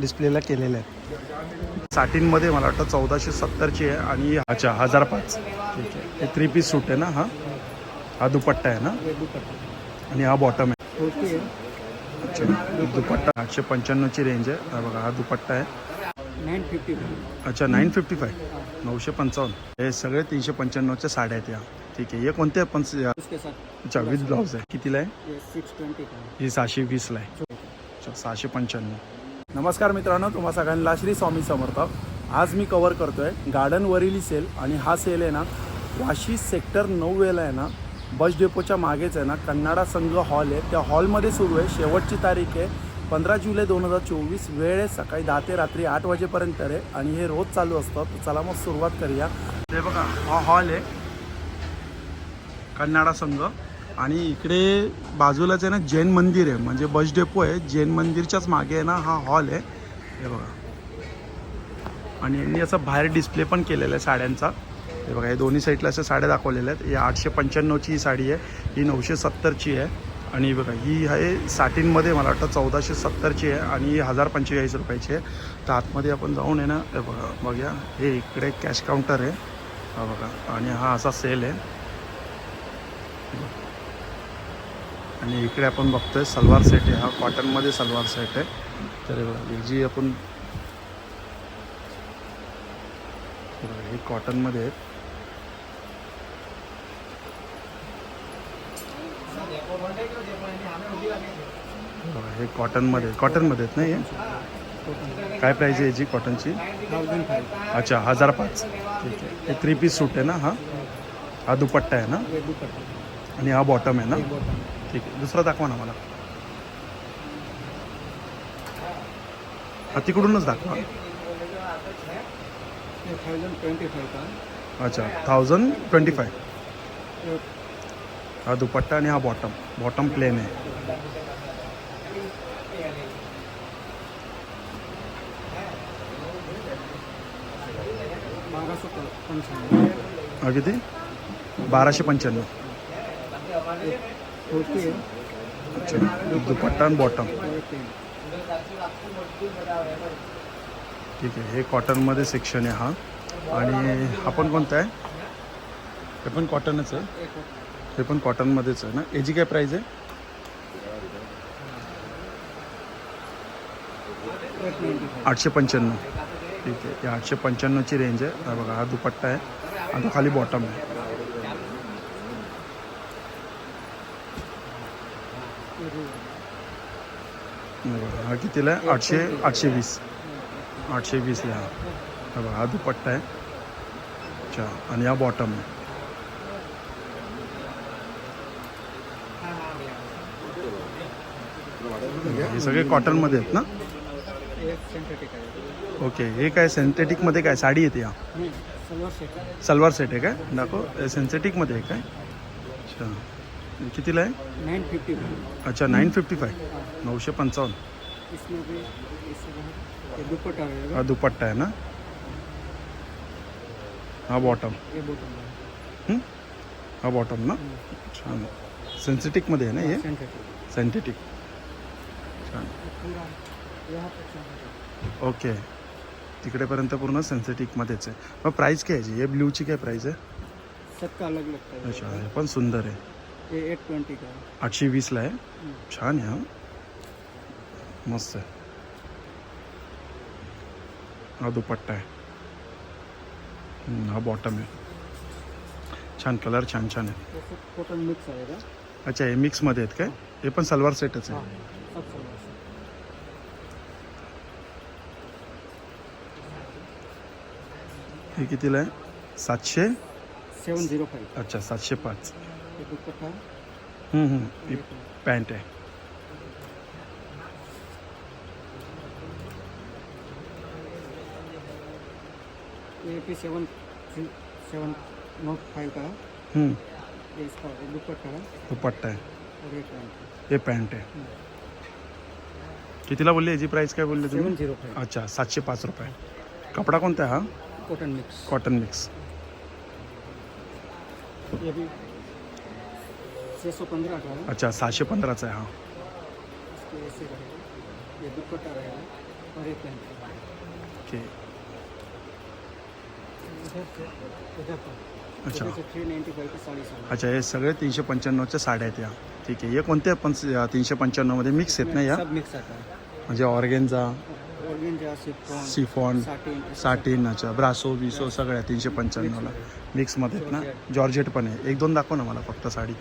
डिस्प्लेला केलेल्या आहेत. साठींमध्ये मला वाटतं चौदाशे सत्तरची आहे आणि अच्छा हजार पाच. ठीक आहे. हे थ्री पीस सूट आहे ना हा? हा दुपट्टा आहे ना? आणि हा बॉटम आहे. अच्छा दुपट्टा आठशे पंच्याण्णवची रेंज आहे. हा बघा हा दुपट्टा आहे. नाईन फिफ्टी अच्छा नाईन फिफ्टी फाय नऊशे पंचावन्न. हे सगळे तीनशे पंच्याण्णवच्या साड्या आहेत या. ठीक आहे. हे कोणते पण अच्छा विथ ब्लाऊज आहे. कितीला आहे? है ही सहाशे वीसला आहे. अच्छा सहाशे पंच्याण्णव. नमस्कार मित्रांनो तुम्हा सगळ्यांना श्री स्वामी समर्थ. आज मी कवर करतोय गार्डनवरील सेल आणि हा सेल आहे ना वाशी सेक्टर नऊ वेला आहे ना बस डेपोच्या मागेच आहे ना कन्नाडा संघ हॉल आहे. त्या हॉलमध्ये सुरू आहे. शेवटची तारीख आहे पंधरा जुलै दोन हजार चोवीस. वेळ आहे सकाळी दहा ते रात्री आठ वाजेपर्यंत आहे आणि हे रोज चालू असतं. तर चला मग सुरुवात करूया. हे बघा हा हॉल आहे. कन्नाडा संघ. आणि इकडे बाजूलाच आहे ना जैन मंदिर आहे. म्हणजे बस डेपो आहे. जैन मंदिरच्याच मागे आहे ना हा हॉल आहे. हे बघा. आणि यांनी असं बाहेर डिस्प्ले पण केलेला आहे साड्यांचा. हे बघा हे दोन्ही साईडला अशा साड्या दाखवलेल्या आहेत. ही आठशे पंच्याण्णवची ही साडी आहे. ही नऊशे सत्तरची आहे. आणि बघा ही आहे साठींमध्ये मला वाटतं चौदाशे सत्तरची आहे आणि ही हजार पंचेचाळीस रुपयाची आहे. तर आतमध्ये आपण जाऊन आहे ना हे बघा बघूया. हे इकडे कॅश काउंटर आहे. हा बघा. आणि हा असा सेल आहे. आणि इकडे आपण बघतोय सलवार सेट आहे. हा कॉटनमध्ये सलवार सेट आहे. तर बघा, जी आपण हे हे कॉटनमध्ये आहेत. हे हे कॉटनमध्ये कॉटनमध्ये आहेत. नाही हे? काय प्राईज आहे याची कॉटनची अच्छा हजार पाच. ठीक आहे. हे थ्री पीस सूट आहे ना हा? हा दुपट्टा आहे ना? आणि हा बॉटम आहे ना? ठीक आहे. दुसरा दाखवा ना मला. हा तिकडूनच दाखवा. अच्छा थाउजंड ट्वेंटी फाय हा दुपट्टा आणि हा बॉटम बॉटम प्लेन आहे. हा किती? बाराशे पंच्याण्णव. होती. दुपट्टा आणि बॉटम ठीक आहे हे कॉटनमध्ये सेक्शन आहे हा. आणि हा पण कोणता आहे? हे पण कॉटनच आहे. हे पण कॉटनमध्येच आहे ना? याची काय प्राईज आहे? आठशे पंच्याण्णव. ठीक आहे या आठशे पंच्याण्णवची रेंज आहे. बघा हा दुपट्टा आहे. आता खाली बॉटम आहे. हे बघा, हा कितीला? आहे आठशे आठशे वीस. आठशे वीसला हा हा बघा हा दुपट्टा आहे. अच्छा आणि हा बॉटम आहे. हे सगळे कॉटनमध्ये आहेत ना? ओके हे काय सिंथेटिकमध्ये काय? साडी येते हा सलवार सेट है सलवार सेट आहे काय? दाखव. सिंथेटिकमध्ये आहे काय? अच्छा. कितीला आहे? नाइन फिफ्टी अच्छा नाईन फिफ्टी फाय नऊशे पंचावन्न. इसमें दुपट्टा हा दुपट्टा आहे ना? हा बॉटम ये बॉटम हा? बॉटम ना? छान. सिंथेटिकमध्ये आहे ना हे? सिंथेटिक सिंथेटिक छान. पूरा यहाँ ओके. तिकडेपर्यंत पूर्ण सिंथेटिकमध्येच आहे. मग प्राईस काय याची? हे ब्ल्यूची काय प्राईस आहे? सबका अलग लगता है. अच्छा हे पण सुंदर आहे. ये एट ट्वेंटी का है। आठशे वीसला आहे. छान आहे हा। मस्त आहे हा दुपट्टा आहे हम्म, हा बॉटम आहे छान कलर छान छान आहे कॉटन मिक्स आएगा। अच्छा हे मिक्समध्ये आहेत काय? हे. पण सलवार सेटच हाँ आहे. सब सलवार से हे कितीला आहे? सातशे? सेवन जीरो फाइव अच्छा सातशे पाच. हम्म, हम्म. ही। ये पॅन्ट आहे ये सेवन सेवन नोट फाइव का है। हम्म, इसका दुपट्टा है। दुपट्टा आहे और ये पैंट हे। कितीला बोलले? याची काय बोलले सेवन तुम्ही अच्छा सातशे पाच रुपये. कपडा कोणता हा? कॉटन मिक्स कॉटन मिक्स ये भी छः सौ पंद्रह का? है अच्छा सहाशे पंधराचा आहे हा. इसके ऐसे रहेगा ये दुपट्टा रहेगा और एक प्लेन ओके. इधर से इधर पर। अच्छा। इधर से थ्री नाइन्टी फाइव की साड़ी साड़ी। अच्छा हे सगळे तीनशे पंच्याण्णवच्या साड्या आहेत या. ठीक आहे. हे कोणते पण तीनशे पंच्याण्णवमध्ये मिक्स आहेत ना या? सब मिक्स आता है। म्हणजे ऑर्गेनचा सिफॉन साटिन अच्छा. ब्रासो विसो सगळ्या तीनशे पंच्याण्णवला. मिक्समध्ये आहेत ना? जॉर्जेट पण आहे. एक दोन दाखव ना मला फक्त साडी.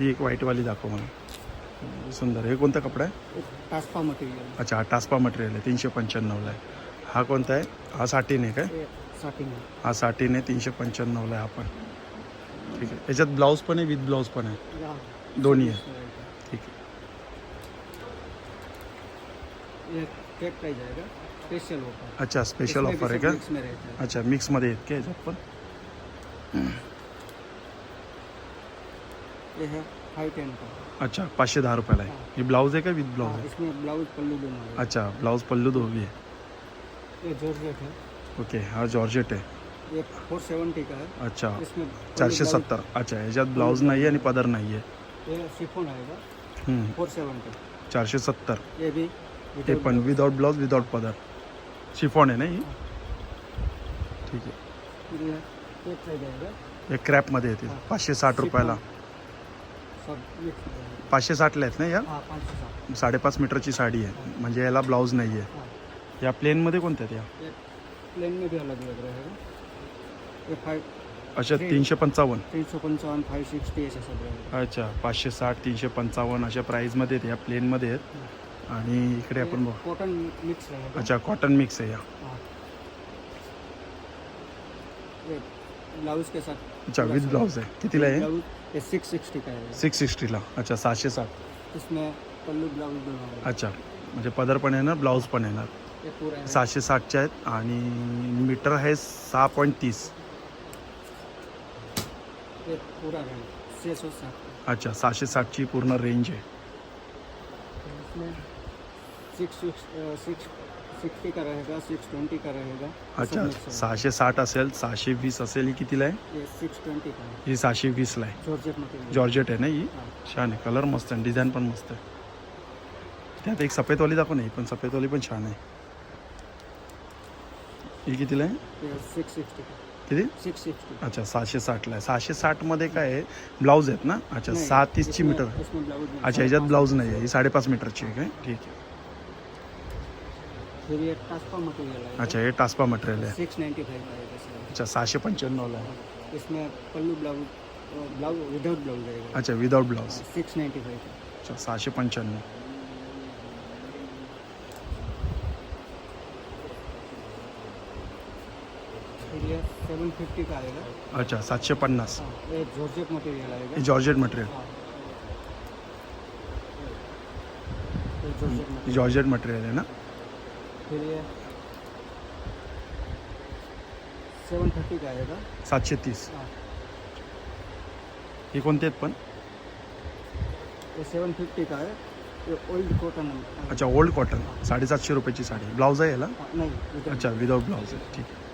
ही एक व्हाईटवाली दाखव मला. सुंदर. हे कोणता कपडा आहे? टास्पा मटेरियल अच्छा हा टास्पा मटेरियल आहे. तीनशे पंच्याण्णवला आहे. हा कोणता आहे? हा साटीन आहे काय? साटिन है साटीन आहे. तीनशे पंच्याण्णवला आहे हा पण. ठीक आहे. याच्यात ब्लाऊज पण आहे विथ ब्लाऊज पण आहे. दोन्ही आहे. ठीक आहे. केक प्राइस आएगा स्पेशल ऑफ़र अच्छा स्पेशल ऑफ़र का मिक्स में रहता है। अच्छा मिक्समध्ये आहेत का याच्यात पण ये है फाइव टेन का अच्छा पाचशे दहा रुपयाला आहे ही। ब्लाऊज आहे का विथ ब्लाऊज हाँ, आहे इसमें ब्लाउज पल्लू दोनों है। अच्छा ब्लाऊज पल्लू दोघी आहे ये जॉर्जेट है। ओके हा जॉर्जेट आहे ये फोर सेवेंटी का है। अच्छा इसमें पल्लू चारशे ब्लाउज- सत्तर अच्छा याच्यात ब्लाऊज नाही आहे आणि पदर नाही आहे ये सिफोन आएगा। हम्म, फोर सेवेंटी चारशे सत्तर। ये भी without पण. विदाउट ब्लाऊज विदाउट पदर. शिफॉन आहे ना ही? ठीक आहे. हे क्रॅपमध्ये येतील हा. पाचशे साठ रुपयाला। पाचशे साठला आहेत ना या? हाँ साडेपाच मीटरची साडी आहे. म्हणजे याला ब्लाऊज नाही आहे या प्लेनमध्ये कोणत्या आहेत या? ये प्लेन में भी अलग अलग रहेगा ये फाइव अच्छा तीनशे पंचावन्न. तीन सौ पंचावन फाइव सिक्सटी अच्छा पाचशे साठ तीनशे पंचावन्न अशा प्राईजमध्ये आहेत या प्लेनमध्ये आहेत. आणि इकडे आपण बघ. कॉटन मिक्स रहेगा अच्छा कॉटन मिक्स आहे या. ये ब्लाउज के साथ अच्छा विथ ब्लाऊज आहे. कितीला आहे? सिक्स सिक्सटी का सिक्स सिक्स्टीला अच्छा सहाशे साठ. इसमें पल्लू आएगा अच्छा म्हणजे पदर पण येणार ब्लाऊज पण येणार. सहाशे साठचे आहेत आणि मीटर आहे सहा पॉईंट तीस. अच्छा सहाशे साठची पूर्ण रेंज आहे. सिक्स सिक्स सिक्स का रहेगा सिक्स ट्वेंटी का रहेगा। अच्छा है। सहाशे साठ असेल सहाशे वीस असेल ही कितीला आहे? ये सिक्स ट्वेंटी का है। ही सहाशे वीसला आहे. जॉर्जेट जॉर्जेट आहे ना ही? हाँ। छान आहे. कलर मस्त आहे डिझाईन पण मस्त आहे. त्यात एक सफेदवाली दाखव नाही पण सफेदवाली पण छान आहे. ही कितीला आहे? ये सिक्स सिक्सटी किती? सिक्स सिक्सटी अच्छा सहाशे साठला आहे. सहाशे साठमध्ये काय आहे? ब्लाऊज आहेत ना? अच्छा सहा तीसची मीटर इसमें ब्लाउज नहीं, अच्छा साढ़े ह्याच्यात पाँच ब्लाऊज नाही आहे. ही साडेपाच मीटरची आहे काय? ठीक आहे. फिर ये टास्पा मटेरियल आएगा अच्छा हे। टास्पा मटेरियल आहे सिक्स नाइन्टी फाइव का सर अच्छा सहाशे पंच्याण्णवला आहे इसमें pallu blouse blouse without blouse आएगा अच्छा without blouse six ninety five अच्छा सहाशे पंच्याण्णव ये सेवन फिफ्टी का आएगा। अच्छा सातशे पन्नास हाँ जॉर्जेट मटेरियल आएगा। जॉर्जेट मटेरियल हाँ। जॉर्जेट मटेरियल आहे ना? सेवन थर्टी का आएगा सातशे तीस. हाँ। ही कोणते आहेत पण? ये सेवन फिफ्टी का है? ये ओल्ड कॉटन अच्छा ओल्ड कॉटन साडेसातशे रुपयाची साडी ब्लाऊज आहे याला? नहीं अच्छा विदाउट ब्लाऊज आहे. ठीक आहे.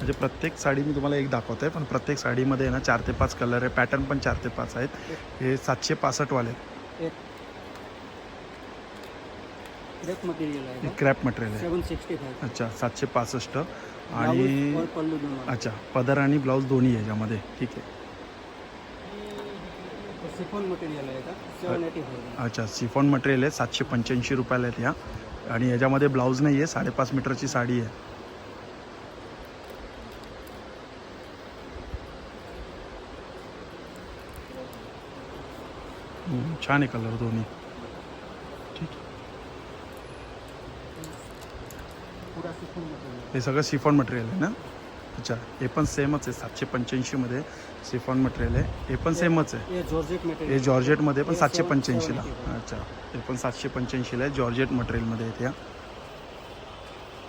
म्हणजे प्रत्येक साडी मी तुम्हाला एक दाखवत आहे पण प्रत्येक साडीमध्ये आहे ना चार ते पाच कलर आहे. पॅटर्न पण चार ते पाच आहेत. हे सातशे पासष्टवाले आहेत. एक क्रेप मटेरियल हे आएगा क्रॅप मटेरियल आहे. सेवन सिक्सटी फाइव अच्छा सातशे पासष्ट. आणि और पल्लू दोनों अच्छा पदर आणि ब्लाऊज दोन्ही आहे याच्यामध्ये. ठीक आहे. सिफोन मटेरियल आएगा सेवन एटी फाइव अच्छा सिफॉन मटेरियल आहे. सातशे पंच्याऐंशी रुपयाला आहेत ह्या आणि याच्यामध्ये ब्लाऊज नाही आहे साडेपाच मीटरची साडी आहे. छान आहे कलर दोन्ही ठीक आहे पूरा सिफोन मटेरियल हे सगळं सिफॉन मटेरियल आहे ना? अच्छा हे पण सेमच आहे. सातशे पंच्याऐंशीमध्ये सिफॉन मटेरियल आहे. हे पण सेमच आहे. हे जॉर्जेटमध्ये पण सातशे पंच्याऐंशीला 780 अच्छा हे पण सातशे पंच्याऐंशीला आहे. जॉर्जेट मटेरियलमध्ये आहेत या.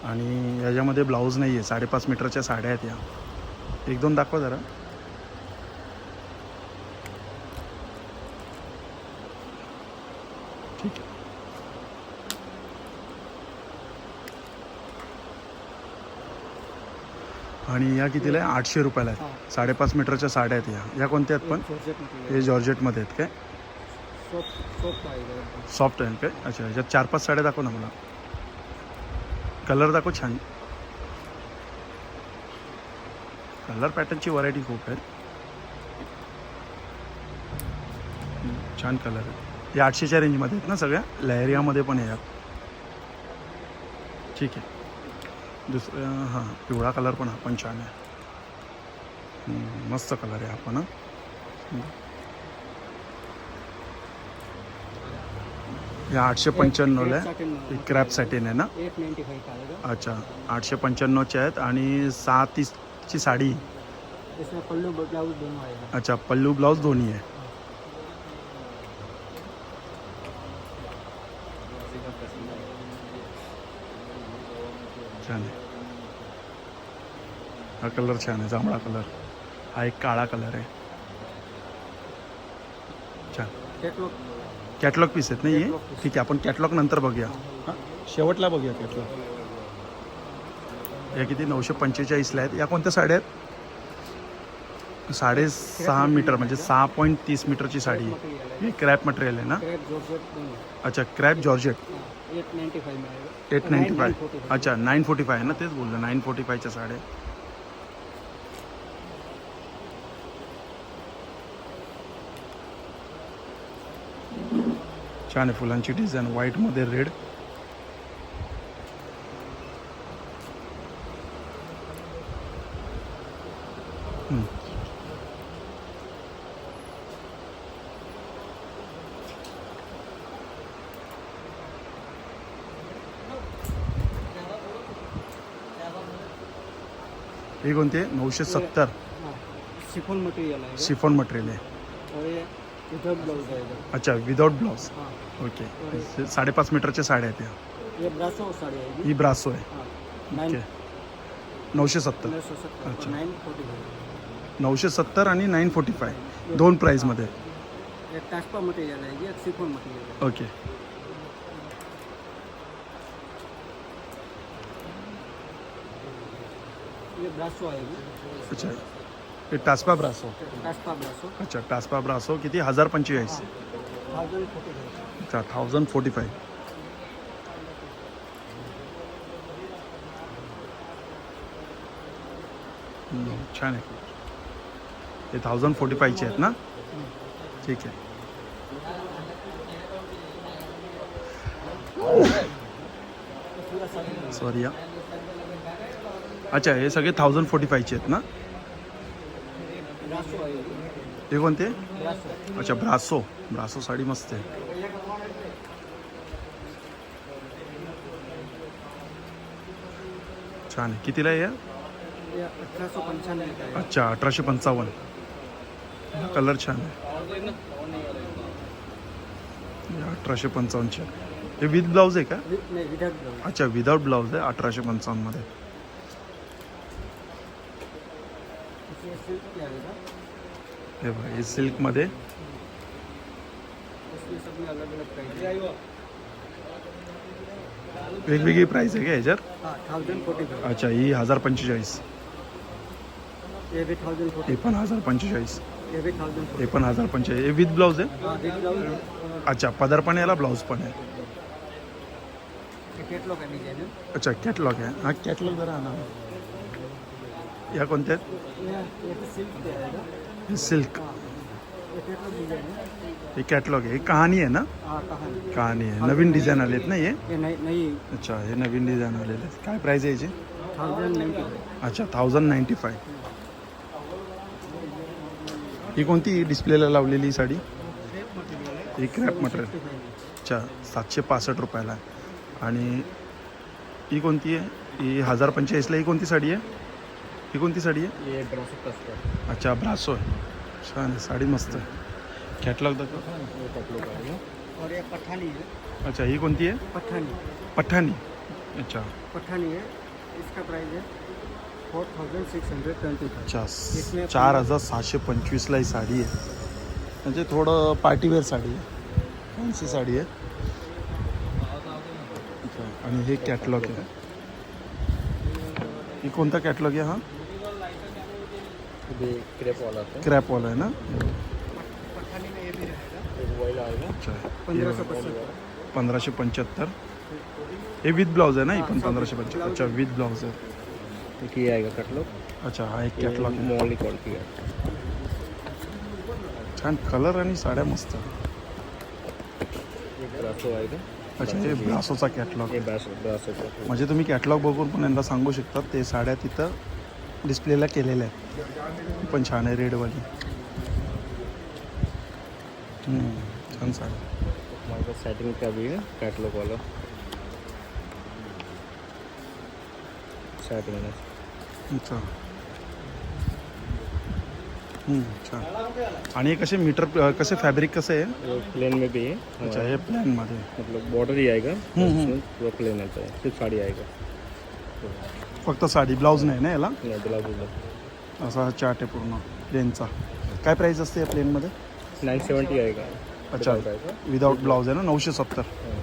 आणि याच्यामध्ये ब्लाऊज नाही आहे साडेपाच मीटरच्या साड्या आहेत या. एक दोन दाखवा जरा. आणि या कितीला आहे? आठशे रुपयाला आहेत. साडेपाच मीटरच्या साड्या आहेत या. या कोणत्या आहेत पण? हे जॉर्जेटमध्ये आहेत. काय? सॉफ्ट आहे काय? अच्छा ह्याच्यात चार पाच साड्या दाखव ना मला. कलर दाखव छान. कलर पॅटर्नची व्हरायटी खूप आहेत. हम्म, छान कलर आहे. हे आठशेच्या रेंजमध्ये आहेत ना सगळ्या? लहरियामध्ये पण आहे ठीक आहे. दुसरं हां पिवळा कलर पण हा पण छान आहे. मस्त कलर आहे हा पण हं. हे आठशे पंच्याण्णवला आहे. क्रॅप सॅटिन आहे ना? अच्छा आठशे पंच्याण्णवचे आहेत आणि सहा तीसची साडी. अच्छा पल्लू ब्लाऊज दोन्ही आहे. छान आहे. हा कलर छान आहे जांभळा कलर. हा एक काळा कलर आहे. छान. कैटलॉग कॅटलॉग पीस आहेत ना हे? Catalog piece. ठीक आहे आपण कॅटलॉग नंतर बघूया. हां शेवटला बघूया कॅटलॉग या किती? नऊशे पंचेचाळीसला आहेत. या कोणत्या साड्या आहेत? साडेसहा मीटर म्हणजे सहा पॉईंट तीस मीटरची साडी. आहे. है क्रॅप मटेरियल आहे ना? अच्छा crepe georgette eight ninety five 945. अच्छा नाईन फोर्टी फाय ना तेच बोललो नाईन फोर्टी फायच्या साड्या. छान आहे फुलांची डिझाईन व्हाईटमध्ये रेड ही कोणती? आहे नऊशे सत्तर. हाँ शिफॉन मटेरियल आएगा शिफॉन मटेरियल आहे. ब्लाउज आएगा अच्छा विदाउट ब्लाउज हाँ. ओके साडेपाच मीटरच्या साड्या आहेत या. ही ब्रासो आहे ओके नऊशे सत्तर. अच्छा. नऊशे सत्तर आणि नाईन फोर्टी फाय दोन प्राईजमध्ये मटेरियल ओके ये ब्रासो आएगी अच्छा. हे टास्पा ब्रासो. कास्पा ब्रासो. अच्छा टास्पा ब्रासो किती? हज़ार पंचेचाळीस. थाउज़ेंड फोर्टी फाइव अच्छा थाउजंड फोर्टी फाय छान आहे. हे थाउजंड फोर्टी फायचे आहेत ना? ठीक आहे. सॉरी या. अच्छा हे सगळे थाउजंड फोर्टी फायचे आहेत ना? हे कोणते? अच्छा ब्रासो ब्रासो साडी मस्त आहे. छान आहे. कितीला आहे अच्छा अठराशे पंचावन्न. कलर छान आहे. अठराशे पंचावन्नचे. हे विथ ब्लाऊज आहे का? अच्छा विदाउट ब्लाऊज आहे अठराशे पंचावन्नमध्ये इसमें सिल्क क्या आएगा हे बघा हे सिल्कमध्ये. प्राइस वेगवेगळी प्राईस आहे का ह्याच्यात हाँ थाउजेंड फोर्टी फाइव अच्छा ही हजार पंचेचाळीस. हे पण हजार पंचेचाळीस. हे पण हजार पंचेचाळीस. हे विथ ब्लाऊज आहे? हाँ विद ब्लाउज अच्छा पदर पण याला ब्लाऊज पण आहे? अच्छा कॅटलॉग आहे. हा कॅटलॉग जरा आणा. या कोणत्या? आहेत सिल्क. हे कैटलॉग आहे. हे कहाणी आहे ना? हाँ कहाँ कहाणी आहे. नवीन डिझाईन आले आहेत ना हे? ये नहीं नहीं. अच्छा हे नवीन डिझाईन आलेले आहेत. काय प्राईस आहे याची? अच्छा थाउजंड नाईन्टी फाय ही कोणती डिस्प्लेला लावलेली साडी? ही क्रॅप मटेरियल अच्छा सातशे पासष्ट रुपयाला. आणि ही कोणती आहे? ही हजार पंचेचाळीसला ही कोणती साडी आहे? ही कोणती साडी आहे? ये ब्रासो कस्टर्ड अच्छा ब्रासो आहे. छान आहे साडी मस्त आहे. कॅटलॉग दाखव. और ये पठानी है अच्छा ही कोणती आहे? पठानी पठाणी. अच्छा. पठानी है इसका प्राइस है four thousand six hundred twenty five अच्छा चार हजार सहाशे पंचवीसला ही साडी आहे. म्हणजे थोडं पार्टीवेअर साडी आहे. फॅन्सी साडी आहे. अच्छा, आणि हे कॅटलॉग आहे. ही कोणता कॅटलॉग आहे हा? क्रेप वाला आहे ना पठानी में ये भी रहेगा अच्छा पंद्रह सौ पचहत्तर। पंधराशे पंच्याहत्तर हे विथ ब्लाउज आहे ना? ही पण पंधराशे पंचवीस अच्छा विथ ब्लाउज आहे एक ये आएगा कटलॉग अच्छा हा एक कॅटलॉग आहे मॉली क्वालिटी है छान कलर आणि साड्या मस्त। अच्छा हे ब्रासोचा कॅटलॉग ये ब्रासो ब्रासो का म्हणजे तुम्ही कॅटलॉग बघून पण यांना सांगू शकता ते साड्या तिथं डिस्प्लेला केलेल्या आहेत. पण छान आहे रेडवाली. हम्म, छान हमारे पास सेटिंग का भी है कैटलॉग वाला सेटिंग अच्छा. छान. आणि कसे मीटर कसे फॅब्रिक कसे आहे? प्लेन में भी है अच्छा हे प्लॅनमध्ये मतलब बॉर्डर ही आएगा पूरा प्लेन आता है सिर्फ साड़ी आएगा फक्त साडी ब्लाऊज नाही ना याला? ब्लाउज असा हा चार्ट आहे पूर्ण प्लेनचा काय प्राईस असते या प्लेनमध्ये नाइन सेवेंटी आएगा अच्छा Without आएगा विदाउट ब्लाऊज आहे ना नऊशे सत्तर. हाँ।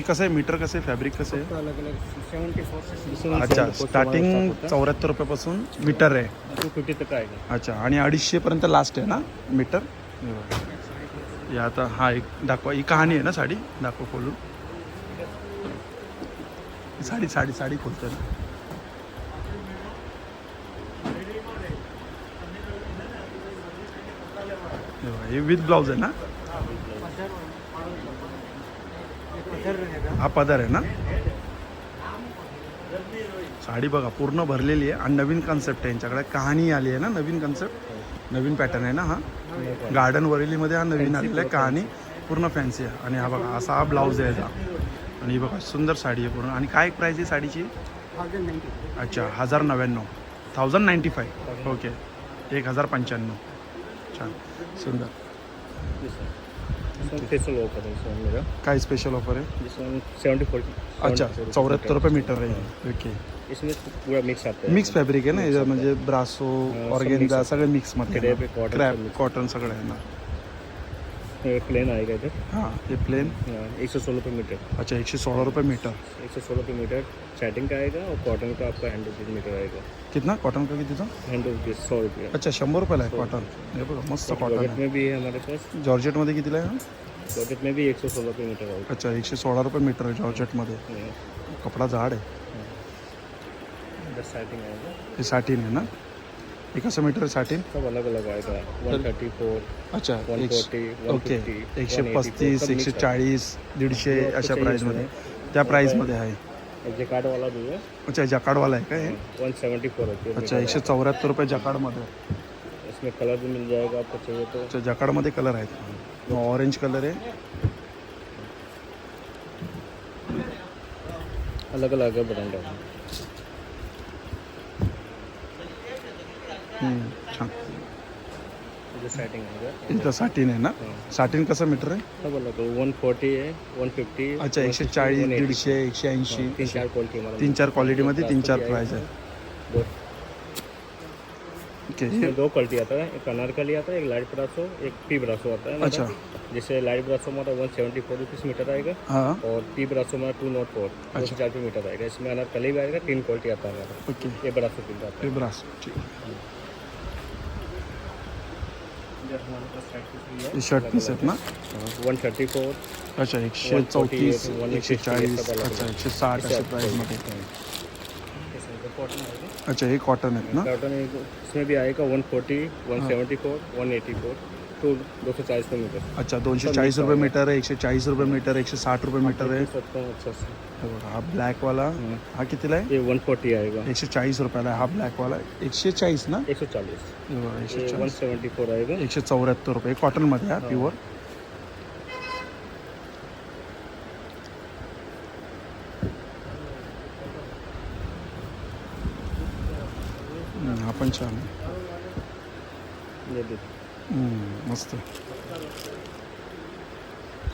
कसं आहे? मीटर कसं आहे? फॅब्रिक कसं आहे? अच्छा स्टार्टिंग चौऱ्याहत्तर रुपयापासून मीटर आहे. फिफ्टी तक अच्छा आणि अडीचशेपर्यंत लास्ट आहे ना मीटर? बघा. हे आता हा एक दाखवा. ही कहाणी आहे ना साडी? दाखवा खोलून. साडी साडी साडी खोलते ना. हे हे विथ ब्लाऊज आहे ना? हा पदर आहे ना? साडी बघा पूर्ण भरलेली आहे. आणि नवीन कन्सेप्ट आहे यांच्याकडे. कहाणी आली आहे ना नवीन कन्सेप्ट नवीन पॅटर्न आहे ना हा? गार्डन वरेलीमध्ये हा नवीन आलेला आहे. कहाणी पूर्ण फॅन्सी आहे. आणि हा बघा असा हा ब्लाऊज आहे याचा. आणि ही बघा सुंदर साडी आहे पूर्ण. आणि काय प्राईस आहे साडीची? अच्छा हजार नव्याण्णव. Thousand ninety five okay. एक हजार पंच्याण्णव. छान. सुंदर. काय स्पेशल ऑफर आहे? अच्छा चौऱ्याहत्तर रुपये मीटर आहे. ओके इसमें पूरा मिक्स फॅब्रिक आहे ना म्हणजे ब्रासो mix. सगळे मिक्समध्ये क्रॅप. कॉटन सगळं आहे ना प्लेन आएगा इधर हां हे प्लेन एक सौ सोलह रुपये मीटर अच्छा एकशे सोळा रुपये मीटर एक सौ सोलह रुपये मीटर सेटिंग का? आएगा और कॉटन का आपका हंड्रेड रुपीज़ मीटर आएगा कितना? कॉटन का कितीचा? हंड्रेड रुपीज़ सौ रुपये. अच्छा शंभर रुपयाला आहे कॉटन हे बघा मस्त कॉटन आहे. में भी है हमारे पास. जॉर्जेटमध्ये कितीला आहे हा? बजट में भी एक सौ सोलह रुपये मीटर आएगा अच्छा एकशे सोळा रुपये मीटर आहे जॉर्जेटमध्ये हम्म, कपडा जाड आहे. आएगा हे साठीन आहे ना? हे कसं मीटर आहे साठीन सब अलग अलग आएगा वन थर्टी फोर अच्छा ओके एकशे पस्तीस एकशे चाळीस दीडशे अशा प्राईजमध्ये त्या प्राईजमध्ये आहे. एक कार्ड वाला भी है अच्छा जकाडवाला आहे का हे वन सेवेंटी फोर अच्छा एकशे चौऱ्याहत्तर रुपये जकाडमध्ये इसमें कलर भी मिल जाएगा आपको चाहिए तो. अच्छा जकाडमध्ये कलर आहेत. ऑरेंज कलर आहे. अलग अलग ब्रांड है. छान. जो इथं साठीन आहे ना? साठीन कसं मीटर आहे? सब अलग वन फोर्टी वन फिफ्टी अच्छा एकशे चाळीस दीडशे एकशे ऐंशी. तीन चार क्वालिटी हमारा तीन चार क्वालिटीमध्ये तीन चार प्राईज आहे. दो इसमें दो क्वालिटी आता है एक अनारकली आता है एक लाइट ब्रासो एक पी ब्रासो आता. है अच्छा. जैसे लाइट ब्रासो हमारा one seventy four rupees metre आएगा हाँ. और पी ब्रासो हमारा टू नॉट फोर सौ चार मीटर आएगा इसमें अनारकली भी आएगा तीन क्वालिटी आता है ओके ये ब्रासो हे ब्रास ठीक. है पास है हे शर्ट पीस आहेत ना वन थर्टी फोर अच्छा एकशे चौतीस एकशे चाळीस अच्छा एकशे साठ अशा प्राईजमध्ये कॉटन हैं। अच्छा हे कॉटन आहेत ना कॉटन एक इसमें भी आएगा one forty one seventy four one eighty four two दो सौ चालीस रुपये मीटर अच्छा दोनशे चाळीस रुपये मीटर आहे एकशे चाळीस रुपये मीटर एकशे साठ रुपये मीटर आहे. हूँ हे बघा, हा ब्लॅकवाला हा कितीला आहे? ये वन फोर्टी आएगा एकशे चाळीस रुपयाला आहे हा ब्लॅकवाला एकशे चाळीस ना? एक सौ चालीस हे बघा, एकशे वन चाळीस सेवेंटी फोर आएगा एकशे चौऱ्याहत्तर रुपये कॉटनमध्ये हा प्युअर हा पण छान आहे ये देख मस्त.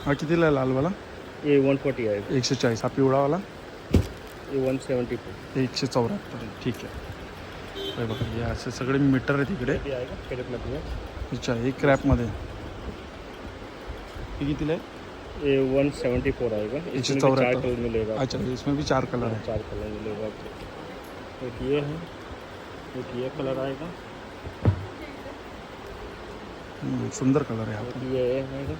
हा कितीला आहे लालवाला? ये वन फोर्टी आएगा एकशे चाळीस. हा पिवळावाला? ये वन सेवेंटी फोर. एकशे चौऱ्याहत्तर. ठीक आहे. हे बघा हे असे सगळे मीटर आहेत इकडे. में तुम्हें अच्छा हे क्रॅपमध्ये. हे कितीला आहे? ये वन सेवेंटी फोर आएगा एक इसमें सौ भी चार चौहत्तर। कलर मिलेगा. अच्छा इसमें भी चार कलर है चार कलर मिलेगा आपको. एक ये है एक ये कलर आएगा. हम्म, सुंदर कलर आहे हा एक ये आएगा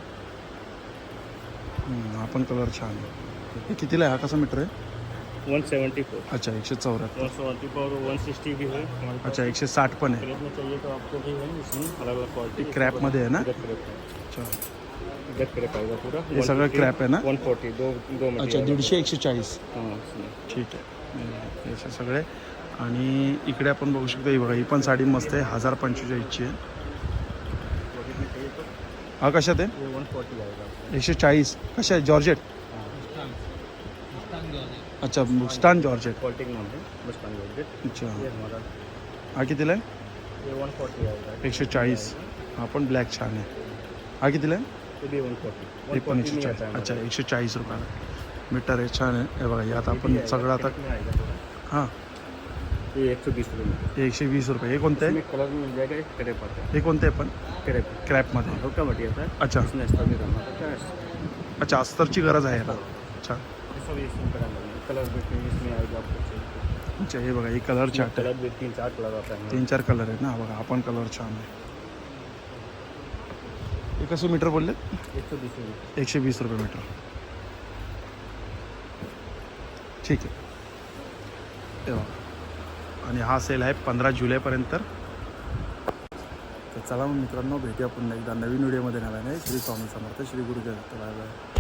हम्म, हा पण कलर छान आहे. हे कितीला आहे? हा कसा मीटर आहे? वन सेवेंटी फोर अच्छा एकशे चौऱ्याहत्तर. One seventy four one sixty भी है. अच्छा एकशे साठ पण आहे. क्रेप में चाहिए तो आपको भी है इसमें. अलग अलग क्वालिटी क्रॅपमध्ये आहे ना? है. अच्छा. हे सगळं क्रॅप आहे ना? वन फोर्टी दो दो अच्छा दीडशे एकशे चाळीस हाँ ठीक आहे. हे असे सगळे. आणि इकडे आपण बघू शकतो ही बघा ही पण साडी मस्त आहे. हजार पंचेचाळीसची आहे जॉर्जेट में चाहिए तो हा कशात आहे वन फोर्टी एकशे चाळीस. कशा आहे? जॉर्जेट? अच्छा बुस्तान जॉर्जेट. है बचपन जॉर्जेट. अच्छा. ये हमारा हा कितीला आहे? ये वन फोर्टी आएगा एकशे चाळीस. हा पण ब्लॅक छान आहे. हा कितीला आहे? ये भी वन फोर्टी हे पण एकशे चाळीस. अच्छा एकशे चाळीस रुपयाला. मीटर आहे छान आहे. हे बघा आता आपण सगळं आता हां. ये एक सौ बीस रुपये में हे एकशे वीस रुपये. हे कोणतं? आहे इसमें कलर मिल जाएगा एक क्रेप आता है हे कोणतं आहे पण क्रेप क्रॅपमध्ये हल्का मटेरियल था अच्छा. इसमें एक्स्ट्रा भी करना पड़ता है अच्छा अस्तरची गरज आहे याला. अच्छा. सब इसमें कलर लगेंगे कलर भी फिर इसमें आएगा आपको चाहिए अच्छा हे बघा ही कलर चार्ट आहे. कलर भी तीन चार कलर आता है तीन चार कलर आहेत ना? हा बघा हा पण कलर छान आहे. हे कसं मीटर बोलले? एक सौ बीस रुपये. एकशे वीस रुपये मीटर ठीक आहे. हे बघा आणि हा सेल आहे पंधरा जुलैपर्यंत. तर चला मग मित्रांनो भेटूया पुन्हा एकदा नवीन व्हिडिओमध्ये. नव्याने श्री स्वामी समर्थ श्री गुरुदेव. Bye bye.